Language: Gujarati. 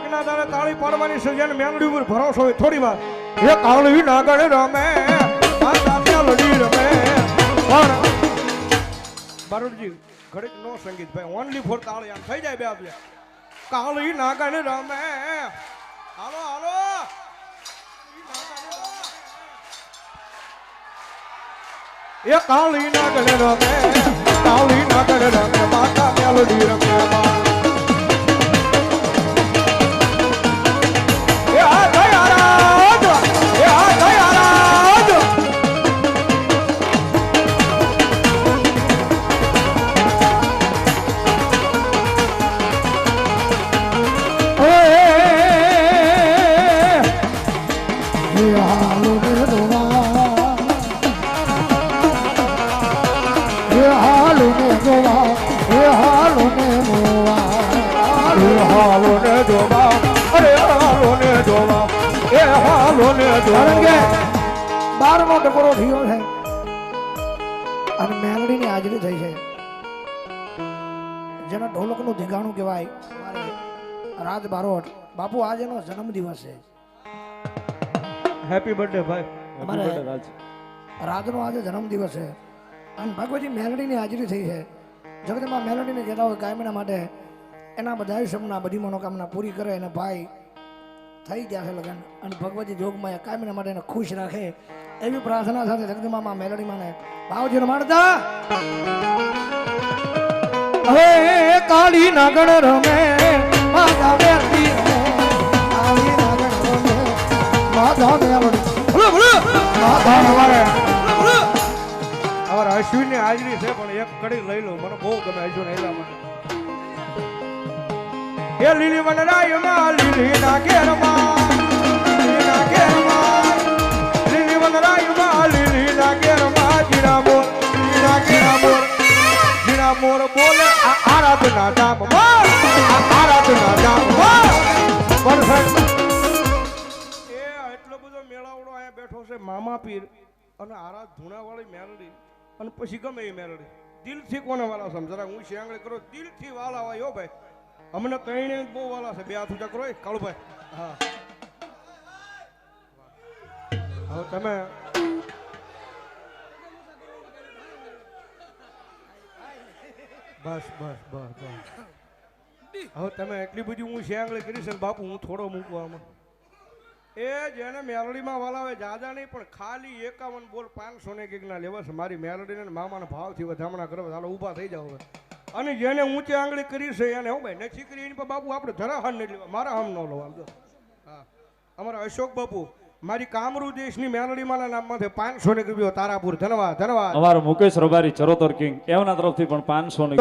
વાઘના દાડે તાળી પાડવાની છે. જેને મેલડી ઉપર ભરોસો હોય થોડી વાર. એ કાળી નાગણ રમે. આ સાથે લડી રમે. પણ બારોટજી, ઘડીક નો સંગીત ભાઈ. ઓનલી ફોર તાળી આમ થઈ જાય બે આપલે કાળી નાગણ રમે. હાલો હાલો. એ કાળી નાગણ રમે. કાળી નાગણ રમે. માતા મેલડી રમે. હાલો ને જોવા અરે હાલો ને જોવા એ હાલો ને કારણ કે બારમો ટકોરો થયો છે અને મેલડીની હાજરી થઈ છે. જેના ઢોલકનું ધીગાણું કહેવાય રાજ બારોટ બાપુ આજે એનો જન્મદિવસ છે. હેપી બર્થડે ભાઈ. અમારે રાજનો આજે જન્મદિવસ છે. અને ભગવતી મેલડીની હાજરી થઈ છે. જગતમાં મેલડીને કહેતા હોય કાયમીના માટે એના બધા સપના બધી મનોકામના પૂરી કરે અને ભાઈ થઈ ગયા છે લગન. અને ભગવતી જોગમાં કાયમીના માટે એને ખુશ રાખે એવી પ્રાર્થના સાથે જગદમામાં મેલડીમાં ને ભાવજીને માણતા હવે કાળી નાગણ રમે માધા વ્યક્તિ કાળી નાગણ રમે, માધા અમારે અમારે અશ્વિનની હાજરી છે પણ એક કડી લઈ લો. મને બહુ ગમે અશ્વિન એટલા માટે. એ લીલી વનરાયમાં લીલી ના ઘેરમાં લીલી ના ઘેરમાં લીલી વનરાયમાં લીલી ના જીરા મોર જીરા ઘેરા મોર. જીરા બોલે, આ આરાધના ધામ બોલ, આ આરાધના ધામ બોલ. પરફેક્ટ એ એટલો બધો મેળાવડો અહીંયા બેઠો છે, મામા પીર અને આરા ધૂણાવાળી મેલડી અને પછી ગમે એ મેલડી. દિલથી કોને વાલા સમજરા હું શિયાંગળી કરો, દિલથી વાલા હોય હો ભાઈ. અમને કહીને બહુ વાલા છે. બે હાથ ઊંચા કરો કાળુભાઈ હા. હવે તમે બસ બસ બસ બસ. હવે તમે એટલી બધી હું શેંગળી કરી છે બાપુ, હું થોડો મૂકવામાં એ જેને મેલડીમાં વાલા જાદા નહીં, પણ ખાલી એકાવન બોલ પાંચસો ને કંઈક ના લેવા છે. મારી મેલડીને મામાના ભાવથી વધામણા કરવા ચાલો ઊભા થઈ જાવ હવે. અને જેને ઊંચી આંગળી કરી છે એને હું ભાઈ નથી કરી એની બાપુ આપણે ધરા હાન નહીં લેવા મારા હામ ન લો આમ હા. અમારા અશોક બાપુ મારી કામરૂ દેશની મેલડીમાલા નામમાંથી પાંચસો ને રૂપિયો તારાપુર ધન્યવાદ ધન્યવાદ અમારો મુકેશ રબારી ચરોતર કિંગ એમના તરફથી પણ પાંચસો ને